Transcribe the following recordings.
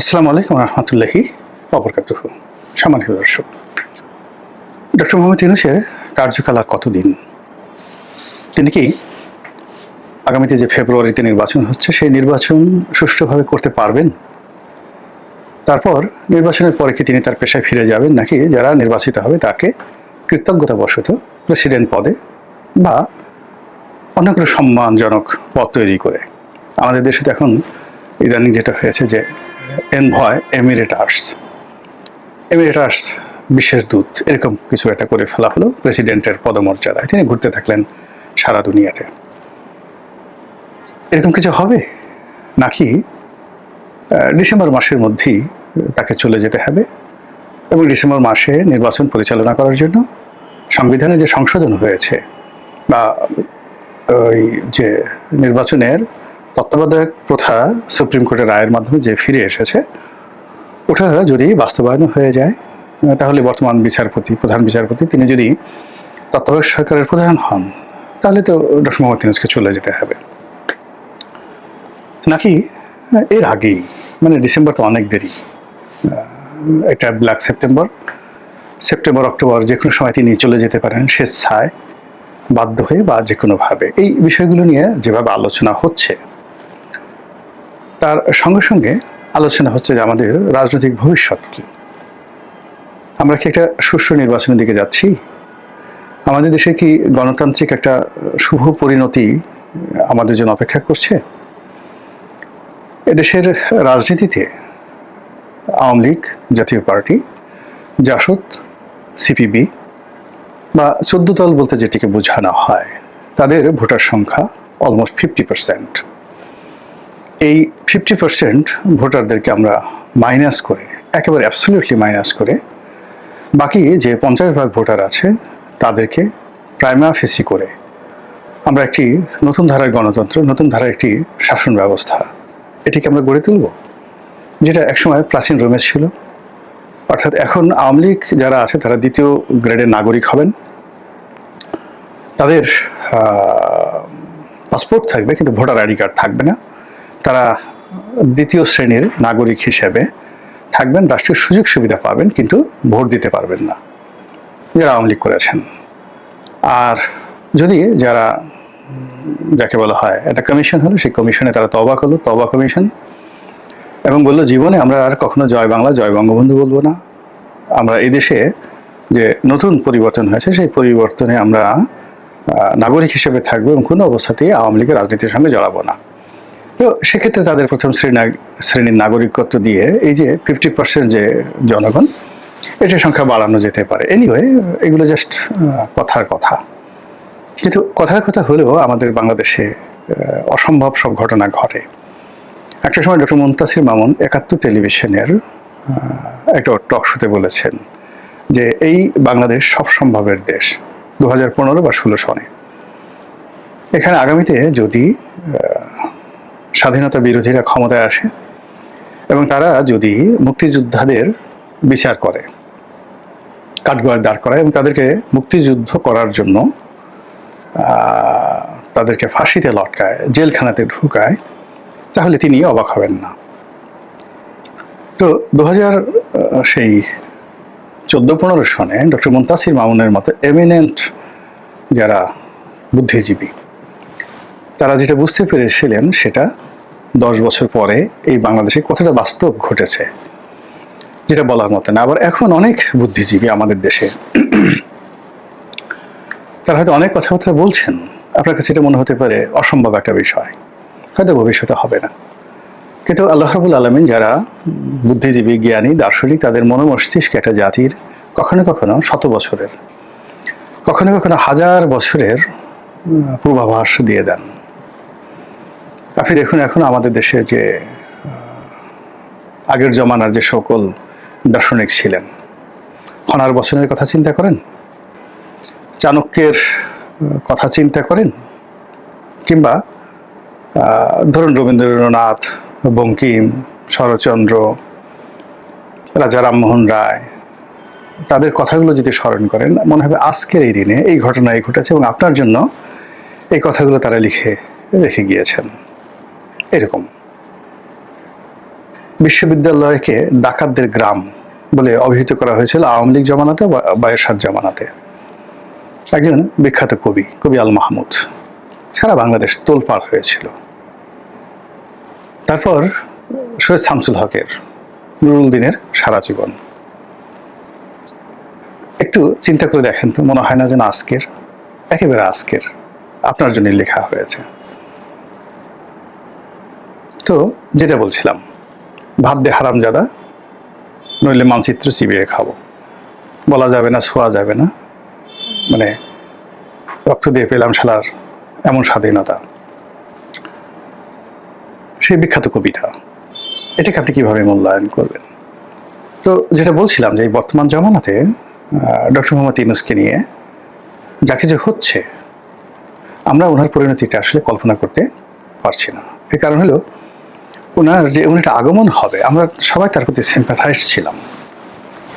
আসসালামু আলাইকুম রহমতুল্লাহি অবরকাতুহ সম্মানিত দর্শক, ডক্টর মোহাম্মদ ইউনুসের কার্যকাল কতদিন? তিনি কি আগামীতে যে ফেব্রুয়ারিতে নির্বাচন হচ্ছে, সেই নির্বাচন সুষ্ঠুভাবে করতে পারবেন? তারপর নির্বাচনের পরে কি তিনি তার পেশায় ফিরে যাবেন, নাকি যারা নির্বাচিত হবে তাকে কৃতজ্ঞতাবশত প্রেসিডেন্ট পদে বা অন্য কোনো সম্মানজনক পদ তৈরি করে? আমাদের দেশে তো এখন ইদানিং যেটা হয়েছে যে এনভয় এমিরেটার্স এমিরেটার্স বিশেষ দূত, এরকম কিছু একটা করে ফেলা হলো প্রেসিডেন্টের পদমর্যাদায়। তিনি ঘুরতে থাকলেন সারা দুনিয়াতে। এরকম কিছু হবে? নাকি ডিসেম্বর মাসের মধ্যেই তাকে চলে যেতে হবে? এবং ডিসেম্বর মাসে নির্বাচন পরিচালনা করার জন্য সংবিধানে যে সংশোধন হয়েছে, বা ওই যে নির্বাচনের তত্ত্বাবধায়ক প্রথা সুপ্রিম কোর্টের রায়ের মাধ্যমে যে ফিরে এসেছে, ওটা যদি বাস্তবায়ন হয়ে যায় তাহলে বর্তমান বিচারপতি, প্রধান বিচারপতি, তিনি যদি তত্ত্বাবধায়ক সরকারের প্রধান হন, তাহলে তো ডক্টর মোহাম্মদ ইউনুসকে চলে যেতে হবে। নাকি এর আগেই মানে ডিসেম্বর তো অনেক দেরি এটা ব্ল্যাক সেপ্টেম্বর সেপ্টেম্বর, অক্টোবর, যে কোনো সময় তিনি চলে যেতে পারেন, স্বেচ্ছায় বাধ্য হয়ে বা যে কোনোভাবে। এই বিষয়গুলো নিয়ে যেভাবে আলোচনা হচ্ছে তার সঙ্গে সঙ্গে আলোচনা হচ্ছে যে আমাদের রাজনৈতিক ভবিষ্যৎ কি। আমরা কি একটা সুষ্ঠু নির্বাচনের দিকে যাচ্ছি? আমাদের দেশে কি গণতান্ত্রিক একটা শুভ পরিণতি আমাদের জন্য অপেক্ষা করছে? এদেশের রাজনীতিতে আওয়ামী লীগ, জাতীয় পার্টি, জাসদ, সিপিবি বা চোদ্দ দল বলতে যেটিকে বোঝানো হয়, তাদের ভোটার সংখ্যা অলমোস্ট ফিফটি পার্সেন্ট এই ফিফটি পার্সেন্ট ভোটারদেরকে আমরা মাইনাস করে, একেবারে অ্যাবসলিউটলি মাইনাস করে। বাকি যে পঞ্চাশ ভাগ ভোটার আছে, তাদেরকে প্রাইমা ফেসি করে। আমরা একটি নতুন ধারার গণতন্ত্র, নতুন ধারার একটি শাসন ব্যবস্থা, এটিকে আমরা গড়ে তুলব, যেটা একসময় প্রাচীন রোমেশ ছিল। অর্থাৎ এখন আওয়ামী লীগ যারা আছে, তারা দ্বিতীয় গ্রেডের নাগরিক হবেন। তাদের পাসপোর্ট থাকবে, কিন্তু ভোটার আইডি কার্ড থাকবে না। তারা দ্বিতীয় শ্রেণির নাগরিক হিসেবে থাকবেন, রাষ্ট্রীয় সুযোগ সুবিধা পাবেন, কিন্তু ভোট দিতে পারবেন না। যারা আওয়ামী লীগ করেছেন। আর যদি যারা, যাকে বলা হয়, একটা কমিশন হলো, সেই কমিশনে তারা তবা করল তবা কমিশন এবং বলল, জীবনে আমরা আর কখনো জয় বাংলা, জয় বঙ্গবন্ধু বলব না। আমরা এই দেশে যে নতুন পরিবর্তন হয়েছে, সেই পরিবর্তনে আমরা নাগরিক হিসেবে থাকব এবং কোনো অবস্থাতেই আওয়ামী লীগের রাজনীতির সঙ্গে জড়াবো না। তো সেক্ষেত্রে তাদের প্রথম শ্রেণি, শ্রেণির নাগরিকত্ব দিয়ে এই যে ফিফটি পার্সেন্ট যে জনগণ, এটার সংখ্যা বাড়ানো যেতে পারে। এনিওয়ে এগুলো জাস্ট কথার কথা। কিন্তু কথার কথা হলেও আমাদের বাংলাদেশে অসম্ভব সব ঘটনা ঘটে। একটা সময় ডক্টর মুন্তাসির মামুন একাত্তর টেলিভিশনের একটা টক শোতে বলেছেন যে এই বাংলাদেশ সব সম্ভবের দেশ দু হাজার পনেরো বা ষোলো সনে। এখানে আগামীতে যদি স্বাধীনতা বিরোধীরা ক্ষমতায় আসে এবং তারা যদি মুক্তিযোদ্ধাদের বিচার করে, কাঠগড়ায় দাঁড় করায় এবং তাদেরকে মুক্তিযুদ্ধ করার জন্য তাদেরকে ফাঁসিতে লটকায়, জেলখানাতে ঢুকায়, তাহলে তিনি অবাক হবেন না। তো দু হাজার সেই চোদ্দ পনেরো সনে ডক্টর মুন্তাসির মামুনের মতো এমিনেন্ট যারা বুদ্ধিজীবী, তারা যেটা বুঝতে পেরেছিলেন সেটা দশ বছর পরে এই বাংলাদেশে কতটা বাস্তব ঘটেছে, যেটা বলার মতো না। আবার এখন অনেক বুদ্ধিজীবী আমাদের দেশে তারা হয়তো অনেক কথাবার্তা বলছেন। আপনার কাছে এটা মনে হতে পারে অসম্ভব একটা বিষয়। হয়তো ভবিষ্যতে হবে না। কিন্তু আল্লাহ রাবুল আলমিন যারা বুদ্ধিজীবী, জ্ঞানী, দার্শনিক, তাদের মনোমস্তিষ্কে একটা জাতির কখনো কখনো শত বছরের, কখনো কখনো হাজার বছরের পূর্বাভাস দিয়ে দেন। আপনি দেখুন, এখন আমাদের দেশে যে আগের জমানার যে সকল দার্শনিক ছিলেন হনার বচনের কথা চিন্তা করেন? চাণক্যের কথা চিন্তা করেন? কিংবা ধরুন রবীন্দ্রনাথ, বঙ্কিম, শরৎচন্দ্র, রাজা রামমোহন রায়, তাদের কথাগুলো যদি স্মরণ করেন, মনে হবে আজকের এই দিনে এই ঘটনা এই ঘটেছে এবং আপনার জন্য এই কথাগুলো তারা লিখে রেখে গিয়েছেন। এরকম। বিশ্ববিদ্যালয়কে ডাকাতদের গ্রাম বলে অভিহিত করা হয়েছিল আওয়ামী লীগ জমানাতে বা এরশাদ জমানাতে। একজন বিখ্যাত কবি কবি আল মাহমুদ। সারা বাংলাদেশ তোলপাড় হয়েছিল। তারপর সৈয়দ শামসুল হকের নুরুল দিনের সারা জীবন। একটু চিন্তা করে দেখেন তো, মনে হয় না যেন আজকের, একেবারে আজকের আপনার জন্য লেখা হয়েছে। তো যেটা বলছিলাম, ভাত দে হারামজাদা, নইলে মানচিত্র চিবিয়ে খাব। বলা যাবে না ছোঁয়া যাবে না। মানে রক্ত দিয়ে পেলাম শালার এমন স্বাধীনতা। সেই বিখ্যাত কবিতা। এটাকে আপনি কীভাবে মূল্যায়ন করবেন? তো যেটা বলছিলাম যে এই বর্তমান জামানাতে ডক্টর মোহাম্মদ ইউনুসকে নিয়ে যা কিছু হচ্ছে, আমরা ওনার পরিণতিটা আসলে কল্পনা করতে পারছি না। এর কারণ হলো ওনার যে এমন একটা আগমন হবে, আমরা সবাই তার প্রতি সিম্প্যাথাইজ ছিলাম।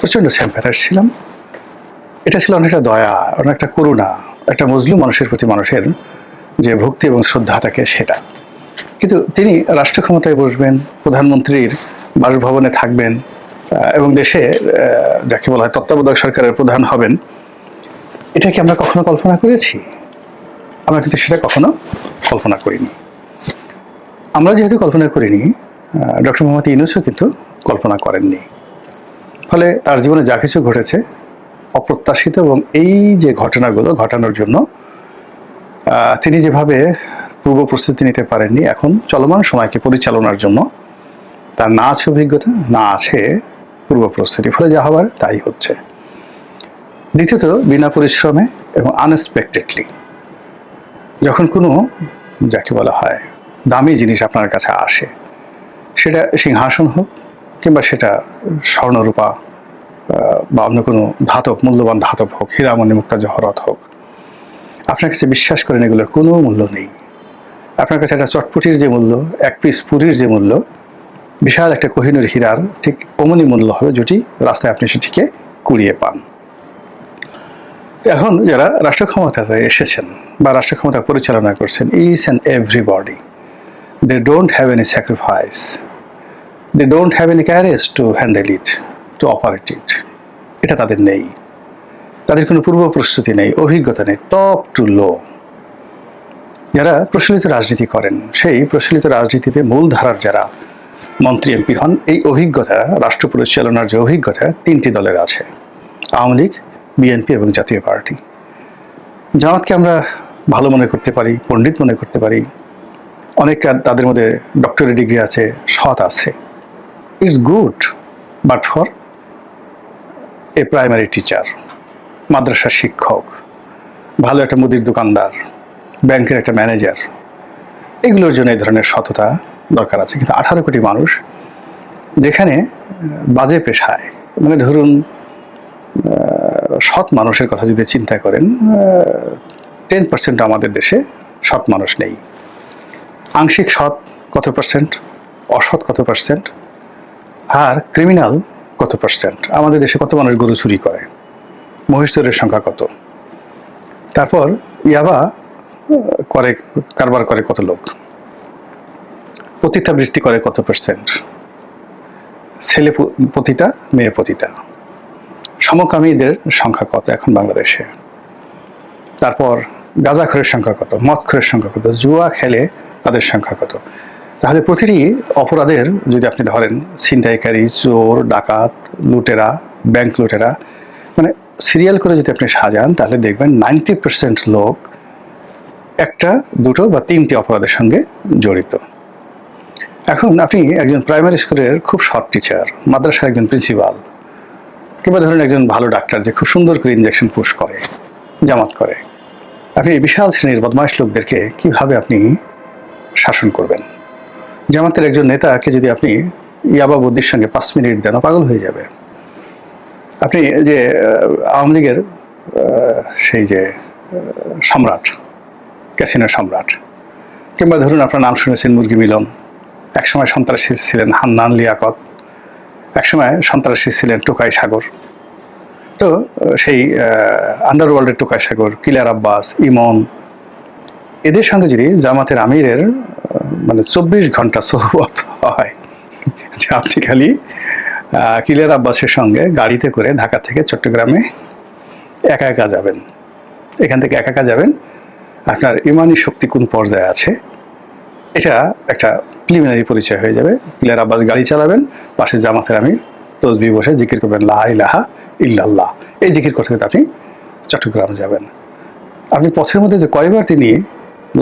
প্রচণ্ড সিম্প্যাথাইজ ছিলাম। এটা ছিল অনেকটা দয়া, অনেকটা করুণা, একটা মজলুম মানুষের প্রতি মানুষের যে ভক্তি এবং শ্রদ্ধা থাকে সেটা। কিন্তু তিনি রাষ্ট্র ক্ষমতায় বসবেন, প্রধানমন্ত্রীর বাসভবনে থাকবেন এবং দেশে যাকে বলা হয় তত্ত্বাবধায়ক সরকারের প্রধান হবেন। এটা কি আমরা কখনো কল্পনা করেছি? আমরা কিন্তু সেটা কখনো কল্পনা করিনি। আমরা যেহেতু কল্পনা করিনি ডক্টর মোহাম্মদ ইউনুসও কিন্তু কল্পনা করেননি। ফলে তার জীবনে যা কিছু ঘটেছে, অপ্রত্যাশিত এবং এই যে ঘটনাগুলো ঘটানোর জন্য তিনি যেভাবে পূর্ব প্রস্তুতি নিতে পারেননি, এখন চলমান সময়কে পরিচালনার জন্য তার না আছে অভিজ্ঞতা, না আছে পূর্ব প্রস্তুতি। ফলে যা হবার তাই হচ্ছে। দ্বিতীয়ত, বিনা পরিশ্রমে এবং আনএক্সপেক্টেডলি যখন কোনো, যাকে বলা হয় দামি জিনিস আপনার কাছে আসে। সেটা সিংহাসন হোক কিংবা সেটা স্বর্ণরূপা বা অন্য কোনো ধাতব, মূল্যবান ধাতব হোক, হীরামণি মুক্তা জহরত হোক, আপনার কাছে বিশ্বাস করেন এগুলোর কোনো মূল্য নেই। আপনার কাছে একটা চটপটির যে মূল্য, এক পিস পুরীর যে মূল্য, বিশাল একটা কোহিনুর হীরার ঠিক অমনি মূল্য হবে যেটি রাস্তায় আপনি সেটিকে কুড়িয়ে পান। এখন যারা রাষ্ট্র ক্ষমতাতে এসেছেন বা রাষ্ট্র ক্ষমতা পরিচালনা করছেন each and everybody they don't have any sacrifice they don't have any courage to handle it to operate it এটা তাদের নেই। তাদের কোনো পূর্ব প্রস্তুতি নেই, অভিজ্ঞতা নেই, টপ টু লো। যারা প্রচলিত রাজনীতি করেন, সেই প্রচলিত রাজনীতিতে মূল ধারার যারা মন্ত্রী, এমপি হন, এই অভিজ্ঞতা, রাষ্ট্র পরিচালনার যে অভিজ্ঞতা, তিনটি দলের আছে। আওয়ামী লীগ, বিএনপি এবং জাতীয় পার্টি। জামাতকে আমরা ভালো মনে করতে পারি, পণ্ডিত মনে করতে পারি অনেক তাদের মধ্যে ডক্টরি ডিগ্রি আছে, সৎ আছে। It's good but for a primary teacher মাদ্রাসার শিক্ষক, ভালো একটা মুদির দোকানদার ব্যাংকের একটা ম্যানেজার এগুলোর জন্য এই ধরনের সততা দরকার আছে। কিন্তু আঠারো কোটি মানুষ যেখানে বাজে পেশায় মানে ধরুন সৎ মানুষের কথা যদি চিন্তা করেন টেন পার্সেন্ট আমাদের দেশে সৎ মানুষ নেই। আংশিক সৎ কত পার্সেন্ট অসৎ কত পার্সেন্ট আর ক্রিমিনাল কত পার্সেন্ট আমাদের দেশে কত মানুষ গরু চুরি করে? মহিষ সংখ্যা কত? তারপর ইয়াবা করে, কারবার করে কত লোক? পতিতাবৃত্তি করে কত পার্সেন্ট ছেলে পতিতা, মেয়ে পতিতা। সমকামীদের সংখ্যা কত এখন বাংলাদেশে? তারপর গাঁজাখরের সংখ্যা কত? মদখরের সংখ্যা কত? জুয়া খেলে তাদের সংখ্যা কত? তাহলে প্রতিটি অপরাধের যদি আপনি ধরেন, ছিনতাইকারী, চোর, ডাকাত, লুটেরা, ব্যাংক লুটেরা মানে সিরিয়াল করে যদি আপনি সাজান, তাহলে দেখবেন নাইনটি পার্সেন্ট লোক একটা, দুটো বা তিনটি অপরাধের সঙ্গে জড়িত। এখন আপনি একজন প্রাইমারি স্কুলের খুব শর্ট টিচার মাদ্রাসার একজন প্রিন্সিপাল কিংবা ধরুন একজন ভালো ডাক্তার যে খুব সুন্দর করে ইঞ্জেকশন পুশ করে, জামাত করে। আপনি এই বিশাল শ্রেণির বদমাইশ লোকদেরকে কীভাবে আপনি শাসন করবেন। জামাতের একজন নেতাকে যদি আপনি ইয়াবা বুদ্ধির সঙ্গে পাঁচ মিনিট দেন পাগল হয়ে যাবে। আপনি যে আওয়ামী লীগের সেই যে সম্রাট, ক্যাসিনো সম্রাট, কিংবা ধরুন আপনার নাম শুনেছেন মুরগি মিলন, একসময় সন্ত্রাসী ছিলেন হান্নান লিয়াকত, একসময় সন্ত্রাসী ছিলেন টোকাই সাগর। তো সেই আন্ডারওয়ার্ল্ডের টোকাই সাগর, কিলার আব্বাস, ইমন এদের সঙ্গে যদি জামাতের আমিরের মানে চব্বিশ ঘণ্টা সোহবত হয়, যে আপনি খালি কিলের আব্বাসের সঙ্গে গাড়িতে করে ঢাকা থেকে চট্টগ্রামে একা একা যাবেন। এখান থেকে একা একা যাবেন। আপনার ইমানি শক্তি কোন পর্যায়ে আছে? এটা একটা প্রিলিমিনারি পরিচয় হয়ে যাবে। কিলিয়ার আব্বাস গাড়ি চালাবেন, পাশে জামাতের আমি তসবি বসে জিকির করবেন, লা ইলাহা ইল্লাল্লাহ। এই জিকির করতে করতে আপনি চট্টগ্রাম যাবেন। আপনি পথের মধ্যে যে কয়বার তিনি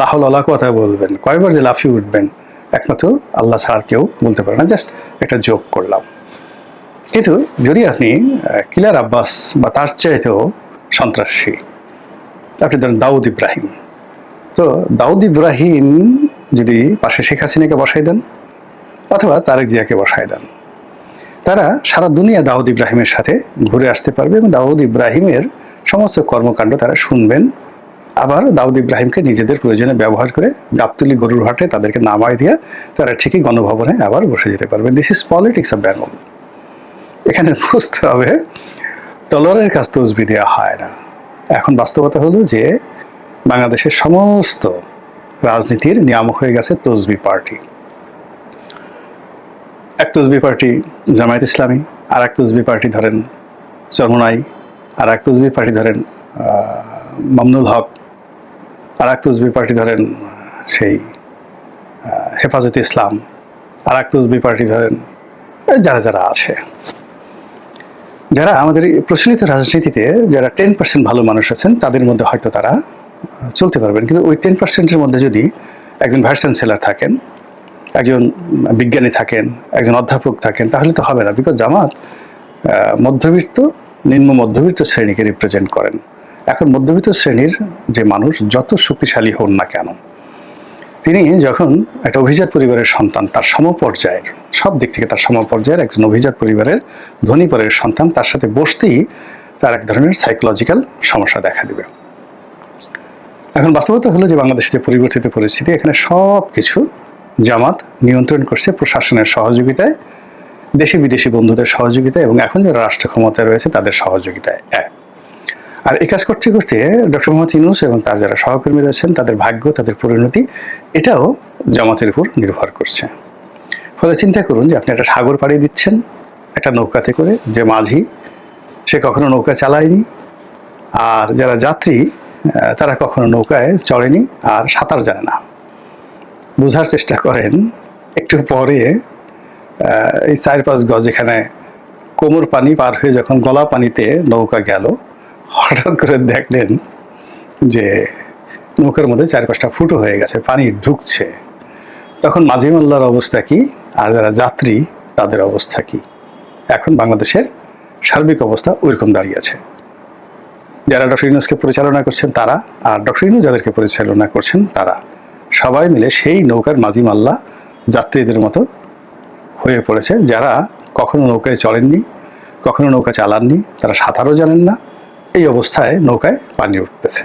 লাহল কথা বলবেন। কয়বার যে লাফিয়ে উঠবেন, একমাত্র আল্লাহ ছাড়া কেউ বলতে পারে না। জাস্ট একটা যোগ করলাম। কিন্তু যদি আপনি কিলার আব্বাস বা তার চাইতেও সন্ত্রাসী আপনি ধরেন দাউদ ইব্রাহিম। তো দাউদ ইব্রাহিম যদি পাশে শেখ হাসিনাকে বসাই দেন, অথবা তারেক জিয়াকে বসাই দেন, তারা সারা দুনিয়া দাউদ ইব্রাহিমের সাথে ঘুরে আসতে পারবে এবং দাউদ ইব্রাহিমের সমস্ত কর্মকাণ্ড তারা শুনবেন। আবার দাউদ ইব্রাহিমকে নিজেদের প্রয়োজনে ব্যবহার করে গাবতুলি গরুর হাটে তাদেরকে নামায় দিয়ে তারা ঠিকই গণভবনে আবার বসে যেতে পারবে। This is politics of Bengal এখানে বুঝতে হবে, তলোয়ারের কাজ তসবি দেওয়া হয় না। এখন বাস্তবতা হলো যে বাংলাদেশের সমস্ত রাজনীতির নিয়ামক হয়ে গেছে তসবি পার্টি। এক তসবি পার্টি জামায়াত ইসলামী আর এক তসবি পার্টি ধরেন চরমনাই আর এক তসবি পার্টি ধরেন মামনুল হক আর এক তসবি পার্টি ধরেন, সেই হেফাজতে ইসলাম আর এক তসবি পার্টি ধরেন যারা যারা আছে, যারা আমাদের প্রচলিত রাজনীতিতে যারা টেন পার্সেন্ট ভালো মানুষ আছেন, তাদের মধ্যে হয়তো তারা চলতে পারবেন। কিন্তু ওই টেন পার্সেন্টের মধ্যে যদি একজন ভাইস চ্যান্সেলার থাকেন, একজন বিজ্ঞানী থাকেন, একজন অধ্যাপক থাকেন, তাহলে তো হবে না বিকজ জামাত মধ্যবিত্ত, নিম্ন মধ্যবিত্ত শ্রেণীকে রিপ্রেজেন্ট করেন। এখন মধ্যবিত্ত শ্রেণির যে মানুষ, যত শক্তিশালী হন না কেন, তিনি যখন একটা অভিজাত পরিবারের সন্তান, তার সমপর্যায়ের, সব দিক থেকে তার সমপর্যায়ের একজন অভিজাত পরিবারের ধনী পরিবারের সন্তান, তার সাথে বসতেই তার এক ধরনের সাইকোলজিক্যাল সমস্যা দেখা দেবে। এখন বাস্তবতা হলো যে বাংলাদেশের যে পরিবর্তিত পরিস্থিতি, এখানে সব কিছু জামাত নিয়ন্ত্রণ করছে প্রশাসনের সহযোগিতায় দেশি বিদেশি বন্ধুদের সহযোগিতায় এবং এখন যারা রাষ্ট্র ক্ষমতায় রয়েছে, তাদের সহযোগিতায় এক। আর এই কাজ করতে করতে ডক্টর মোহাম্মদ ইউনুস এবং তার যারা সহকর্মী রয়েছেন, তাদের ভাগ্য, তাদের পরিণতি, এটাও জামাতের উপর নির্ভর করছে। ফলে চিন্তা করুন যে আপনি একটা সাগর পাড়িয়ে দিচ্ছেন, একটা নৌকাতে করে, যে মাঝি, সে কখনো নৌকা চালায়নি, আর যারা যাত্রী তারা কখনো নৌকায় চড়েনি, আর সাঁতার জানে না। বোঝার চেষ্টা করেন, একটু পরে এই চার পাঁচ গজ এখানে কোমর পানি পার হয়ে যখন গলা পানিতে নৌকা গেল হঠাৎ করে দেখলেন যে নৌকার মধ্যে চার পাঁচটা ফুটো হয়ে গেছে, পানি ঢুকছে। তখন মাঝিমাল্লার অবস্থা কি? আর যারা যাত্রী, তাদের অবস্থা কি? এখন বাংলাদেশের সার্বিক অবস্থা ওইরকম দাঁড়িয়ে আছে। যারা ডক্টর ইউনুসকে পরিচালনা করছেন, তারা, আর ডক্টর ইউনুস যাদেরকে পরিচালনা করছেন, তারা। সবাই মিলে সেই নৌকার মাঝি মাল্লা যাত্রীদের মতো হয়ে পড়েছে, যারা কখনো নৌকায় চড়েননি, কখনো নৌকা চালাননি, তারা সাঁতারও জানেন না এই অবস্থায় নৌকায় পানি উঠতেছে।